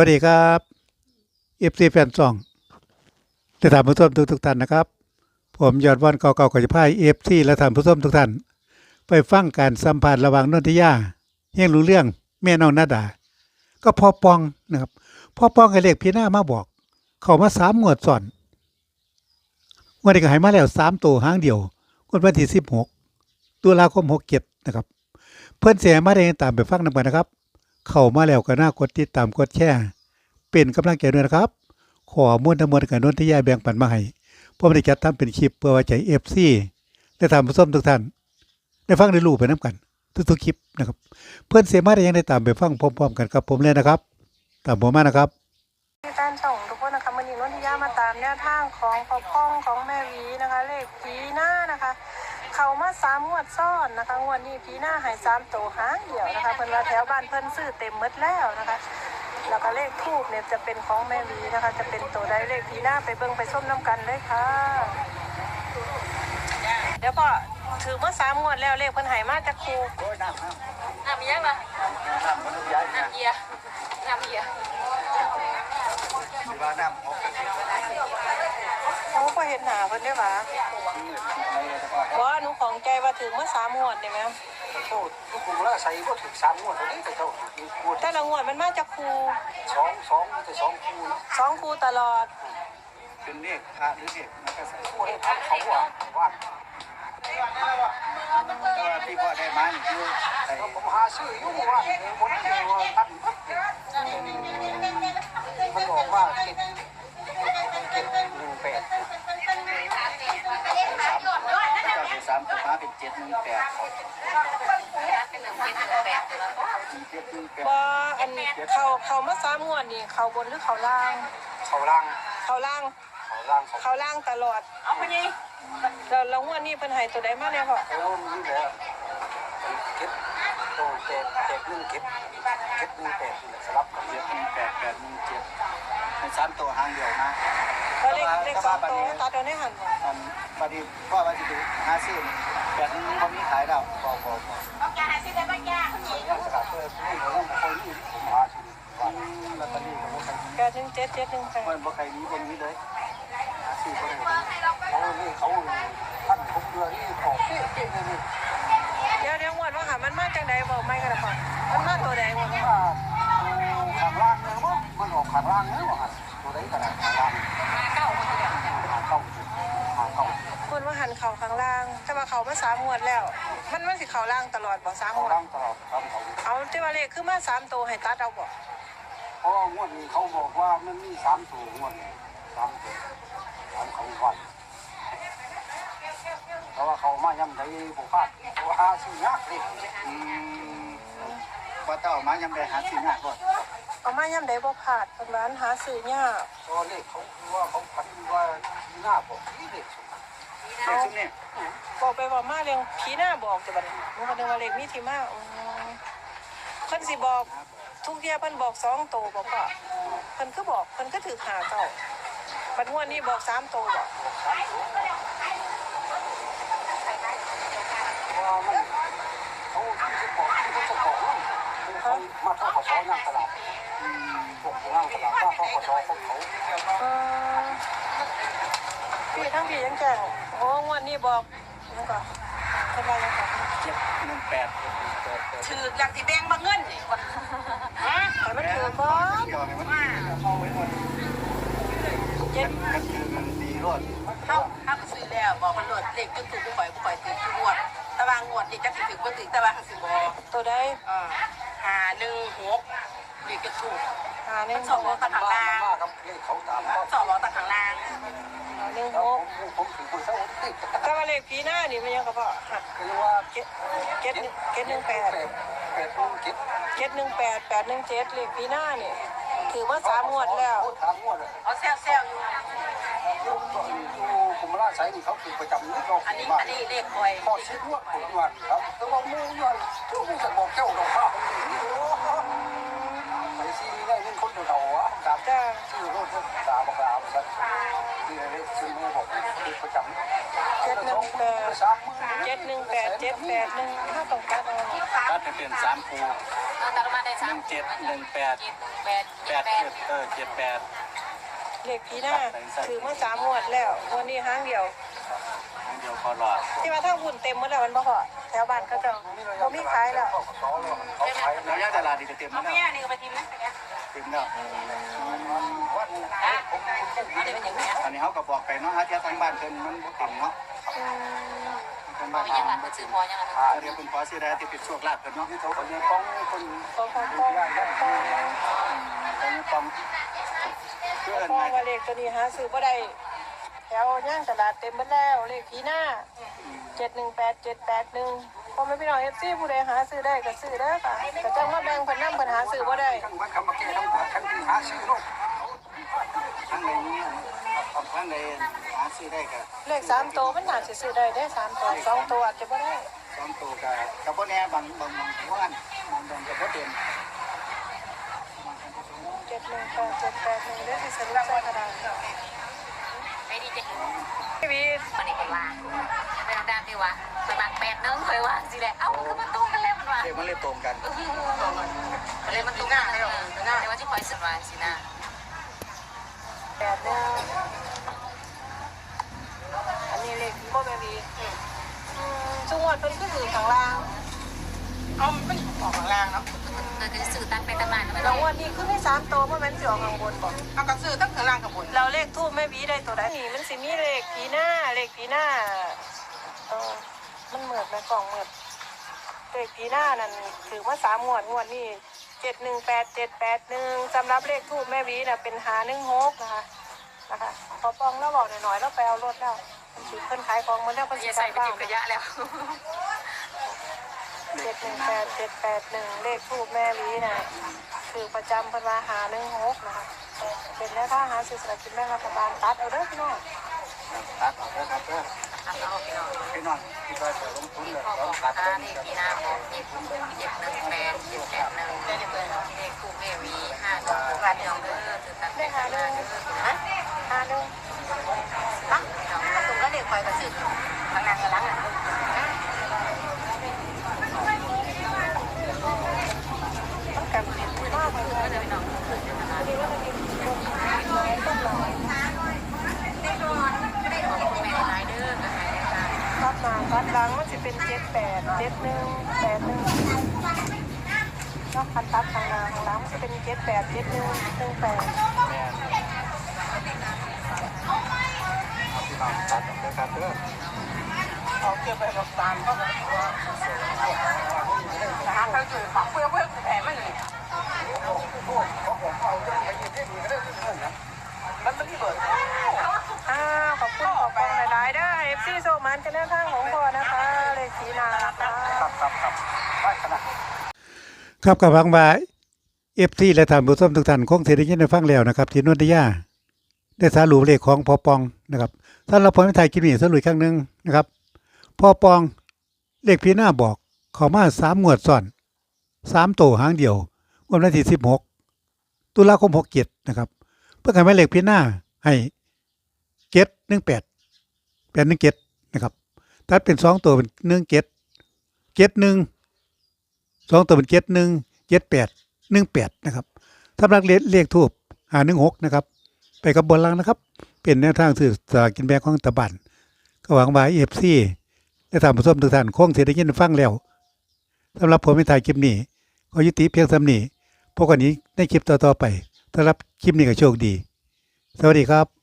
วัสดีครับเอฟซีแฟนซองและท่านผู้ชมทุกทุกท่านนะครับ ผมยอดวันเก่าๆก็จะพายเอฟซีและท่านผู้ชมทุกท่าน ไปฟังการสัมภาษณ์ระหว่างนนทิยาเฮงรู้เรื่องแม่น้องนาดา ก็พอปองนะครับพอปองกับเลขพี่หน้ามาบอก เขามาสามงวดซ้อนงวดนี้ก็ให้มาแล้วสามตัวห้างเดียวงวดวันที่สิบหกตุลาคมหกเจ็ดนะครับ เพื่อนเสียมาได้ตามไปฟังนำกันนะครับ เข้ามาแล้วก็น่ากดติดตามกดแชร์เป็นกำลังใจด้วยนะครับ ขอมุ่นทั้งหมดกับนนที่ยายแบ่งปันมาให้ผมได้จัดทำเป็นคลิปเพื่อไว้ใจเอฟซีได้ทำผู้ชมทุกท่าน ได้ฟังได้รู้ไปน้ำกัน ทุกๆคลิปนะครับ เพื่อนเสียมาได้ยังได้ตามไปฟังพร้อมๆกันครับผมเลยนะครับ ตามผมมานะครับ องของแม่หวีนะคะ เลขผีหน้านะคะ เขามาสามงวดซ้อนนะคะงวดนี้ผีหน้าใหายสามตัวหางเดียวนะคะเพิ่นว่าแถวบ้านเพิ่นซื้อเต็มหมดแล้วนะคะแล้วก็เลขทูบเนี่ยจะเป็นของแม่หวีนะคะ จะเป็นตัวใดเลขผีหน้าไปเบิ่งไปส้มน้ำกันเลยค่ะเดี๋ยวพ่อถือเมื่อสามงวดแล้วเลขเพิ่นใหายมาจากครูน้ำยังล่ะน้ำเยียน้ำเยียโอ้ก็ เห็นหนาเพิ่นได้หวะว่าหนูของใจว่าถือเมื่อสามงวดได้ไหมโอ้ทุกคนละใส่ก็ถึงสามงวดตัวนี้แต่เจ้าพูดแต่ละงวดมันมาจากครูสองสองแต่สองคูณสองครูตลอด เป็นเลขพระหรือเลขมันก็ใส่คู่ให้พันเขาว่าว่าที่พ่อได้มานี่คือผมหาซื้ออยู่ว่าหมดเลยว่าพันมันบอกว่าเก็บเก็บหนึ่งแปดสามตัวมา เป็นเจ็ดหนึ่งแปดเจ็ดหนึ่งแปดว่าอันเขาเขามาสามงวดนี่เขาบนหรือเขาล่าง เขาล่างเขาล่าง เขาล่างเขาเขาล่างตลอดเอาไปยังแล้วแล้วงวดนี้เพิ่นให้ตัวใดมาเนี่ยพ่อโอ้นี่แหละเก็บโตเจ็ดเจ็ดหนึ่งเก็บเก็บหนึ่งแปดนี่แหละสลับกับเจ็ดหนึ่งแปดแปดหนึ่งเจ็ดเป็นสามตัวหางเดียวนะเขาเลขเลขสองตัวตัดเอาในหันบ่ อันพอดีพ่อว่าจะดูหาซื้อ แปดหนึ่งเขามีขายแล้วพอพอพอเอาแกหาซื้อได้บ้างแกยังสกัดเพื่อให้เราต้องคอยนี่ผมหาชิ้นก่อนลอตเตอรี่กับพวกใครแปดหนึ่งเจ็ดเจ็ดหนึ่งแปดมันพวกใครนี้บนนี้เลยหาซื้อคนอื่นเขานี่เขาท่านผมเดือนนี่ของเป๊ะเป๊ะเลยนี่ เดี๋ยวเดี๋ยวงวดว่าหามันมาจากไหนบอกไม่กันนะพ่อมันมาตัวใดงวดนี้ ว่าข้างล่างเลยว่ามันออกข้างล่างเลยว่าตัวไหนกันข้างล่าง เก้า หาเข้าหาเข้า คนว่าหันเขาข้างล่าง แต่ว่าเขามาสามงวดแล้ว มันมันสิเขาล่างตลอดบ่สามเขางวดล่างตลอดครับเขาเอาที่ว่าเลขคือมาสามตัวให้ตัดเอาบ่เพราะงวดนี้เขาบอกว่ามันมีสามตัวงวดนี้สามตัวสามเขาวันเพราะว่าเขามาย่ำใจบุคคลเขาหาซื้อยากเลยอืมว่าเต้ามาย่ำใจหาซื้อยากก่อนเอามาย่ำใดบ่พลาดเพิ่นว่าอันหาซื้อยากตัวเลขเขาคือว่าเขาพันว่าหน้าบอกที่เลขสุด เลขสุดเนี่ยบอกไปบอกมาเรื่องผีหน้าบอกจะบัดนี้หนูก็นึกว่าเลขมีที่มาอืมเพิ่นสิบอก ทุกเที่ยเพิ่นบอกสองตัวบอกว่าเพิ่นคือบอกเพิ่นก็ถือหาเก่าบัดงวดนี้บอกสามตัวบอกว่ามันเขาที่บอกที่เขาจะบอกว่าเขามาท่อขอช้อนั่งตลาดพวกนั่งตลาดว่าท่อขอช้อของเขา เออพี่ทั้งพี่ยังแจ้ง โอ้งวดนี้บอกนั่นก็เพิ่นว่าจังไงเจ็ดหนึ่งแปดถือหลักสีแดงบางเงินนี่วะฮะให้มันถือบ่เกี่ยวเนี่ยมันเข้าไปหมดเจ็ดมันคือมันดีรอดเข้าเข้าก็ซื้อแล้วบอกมันโหลดเลขจนถูกกูปล่อยกูปล่อยถือทุกงวดตารางงวดนี่จะถือกูถือตารางสิบบอกตัวใดอ่าหาหนึ่งหกเลขจะถูก หาหนึ่งสองร้อยตะขังบ้าล่างมากครับเลขเขาตามก็สองร้อยตะขังล่างหาหนึ่งแล้หวกผมผมถือคนเศร้าติดแต่ว่าเลขผีหน้านี่มันยังก็พอหักคือว่าเจ็ดเจ็ดเจ็ดหนึ่งแปดแปดแปดรุ่นคิดเจ็ดหนึ่งแปดแปดหนึ่งเจ็ดเลขปีหน้าเนี่ยถือว่าสามงวดแล้วสามงวดเลยเอาแซวแซวอยู่อยู่คุมราชสายนี่เขาถือประจำนี่เราอันนี้ว่าอันนี้เลขคอยพอชิดงวดผมงวดครับแต่ว่ามูงวดทุกคนจะบอกเจ้าดอกข้าว ไปซีนี่ได้เงินคนเดียวเราอะครับจ้าชื่อรถสาวบอกลาวสักนี่เลยซื้อมือบอกคือประจำเจ็ดหนึ่งแปดสามมือเจ็ดหนึ่งแปดเจ็ดแปดหนึ่งห้าต้องการเอาก็จะเป็นสามคูอตัดมาได้หสามนึ่งเจ็ดหนึ่งแปดเจ็ดหนึ่งแปดแปเจ็ดดแปดเจ็ดเออเจ็ดแปดเลขพีหน้าถือมาสามงวดแล้วงวันนี้ห้างเดียว อันเดียวพอหลอดที่ว่าถ้าหุ่นเต็มหมดแล้วมันบ่พอแถวบ้านเขาจะบ่มีขายแล้วแล้วย่างตลาดดีจะเต็มเอาแล้วเมียนี่ก็ไปทิมนะเต็มแล้วอะอันนี้เป็นอย่างนี้อันนี้เขาก็บอกไปเนาะฮะที่ทางบ้านเพิ่นมันบ่เต็มเนาะทางบ้านเป็นยังไงเป็นสื่อพอยังไงเดี๋ยวเป็นขอซื้อได้ที่เป็นโชคลาภเพิ่นเนาะที่เขาเนี่ยป้องคนปองปองปองปองเขาเนี่ยป้องเพื่อนปองไงว่าเลขตัวนี้หาซื้อบ่ได้ แถวย่างตลาดเต็มหมดแล้วเลขพีหน้าเจ็ดหนึ่งแปดเจ็ดแปดหนึ่งพอไม่พี่น้องเอฟซีผู้ใดหาซื้อได้ก็ซื้อได้อค่ะแต่จังว่าแบ่งเพิ่นนำเพิ่นหาซื้อบ่ได้มันคำมาแก้ต้องการคันหาซื้อเนาะทางไหนนี่ทางไหนหาซื้อได้ก็เลขสามตัวมันน่าจะซื้อได้ได้อสามตัวสองตัวอาจจะบ่ได้สองตัวก็ก็บ่แน่บางบางบางวันบางบางก็บ่เต็มเจ็ดหนึ่งแปดเจ็ดแปดหนึ่งเลขที่สรุปใส่กระดาษ ไม่ดีจ้ะพี่วีมันนี่เป็นว่าเป็นดามดีวะไปบางแปดนึงเคยว่าสิแหละเอ้าคือมันตรงกันแล้วมันว่าเด็กมันเลยตรงกันเลยมันตรงกันแต่ว่าที่คอยสุดว่าสินะแปดหนึ่งอันนี้เลขโบแมวีอืมจังหวัดเพิ่นก็คือข้างล่างเอามันออกข้างล่างเนาะเออคือสื่อตั้งไปตั้งมาไม่รางต้องวัลนี้คือไม่สามตัวเพราะมันสิออกข้างบนบอกเอากระสือตั้งข้างล่างกับบนเราเลขทูบแม่ วีได้ตัวใดนี่มันสิมีเลขปีหน้าเลขปีหน้าเออมันเหมือดไหมกล่องเหมือดเลขปีหน้านั่นถือว่าสามงวดงวดนี่เจ็ดหนึ่งแปดเจ็ดแปดหนึ่งสำหรับเลขทูบแม่วีน่ะเป็นหาหนึ่งหกนะคะนะคะพอปองแล้วบอกหน่อยๆแล้วไปเอารถแล้วมันสิเพิ่นขายของมันแล้วเพิ่นสิอย่าใส่ใส่ไปบ้าจิบกระยะแล้วเจ็ดหนึ่งแปดเจ็ดแปดหนึ่งเลขทูบแม่วีน่ะคือประจำเพิ่นว่าหาหนึ่งหกนะคะ เป็นแม่ค้าหาซื้อสลากกินแบ่งรัฐบาลตัดเอาเด้อพี่น้องตัดออกแล้วครับเด้อทำเอาพี่น้องพี่น้องที่ว่าจะลงทุนเนี่ยต้องตัดตรงนี่นี้ปีหน้าบอกเจ็ดเจ็ดหนึ่งแปดเจ็ดแปดหนึ่งเลขเลขคู่เมวีห้าหนึ่งวันเดียวเด้อตื่นตันเลขห้าเด้อฮะห้าหนึ่งตั้งพี่น้องตรงก็เลขคอยกระสือข้างล่ากับหลังอะ มันกันมากเลย เดี๋ยวพี่น้อง ดีว่ามันมีคนขายน้อยต้นหน่อย ได้นอนก็ได้ของแม่หลายเด้อก็หายค่ะ ตัดหน้าตัดหลังมันจะเป็นเจ็ดแปด เจ็ดหนึ่งแปดหนึ่งนอกคันตัดทางนาทางน้ำจะเป็นเจ็ดแปดเจ็ดหนึ่งหนึ่งแปดแม่พี่น้องตัดออกแล้วครับเด้อเอาเกี่ยวไปกับตามก็นะฮะเขาคือฝักเพื่อเพื่อแผ่ไม่เลยมันไม่ได้เบิด อ้าวขอบคุณขอบคุณหลายๆเด้อเอฟซีโซมันกันแนวทางของพ่อนะคะ เลขสีนานะคะ ครับครับครับไปขนาด ครับกับฟังว่าเอฟซีและท่านผู้ชมทุกท่านคงเสียได้ยินได้ฟังแล้วนะครับที่นนทยาได้สารุปเลขของพอปองนะครับถ้าเราพอไม่ถ่ายคลิปนี้สรุปครั้งหนึ่งนะครับพอปองเลขพีหน้าบอกขามาสามงวดซ้อนสามโตหางเดียววันที่สิบหกตุลาคมหกเจ็ดนะครับ เพื่อให้แม่เลขพีหน้าให้เจ็ดหนึ่งแปดแปดหนึ่งเจ็ดนะครับตัดเป็นสองตัวเป็นหนึ่งเจ็ดเจ็ดหนึ่ง สองตัวเป็นเจ็ดหนึ่งเจ็ดแปดหนึ่งแปดนะครับสำหรับเลขเลขทูบหาหนึ่งหกนะครับ ไปกับบนล่างนะครับ เป็นแนวทางสื่อสารกินแบ่งของตะบันก็หวังว่าเอฟซีและท่านผู้ชมทุกท่านคงเสียได้ยินฟังแล้วสำหรับผมไม่ถ่ายคลิปนี้ขอยุติเพียงสำนีพบกันนี้ในคลิปต่อๆไปสำหรับคลิปนี้ก็โชคดี สวัสดีครับ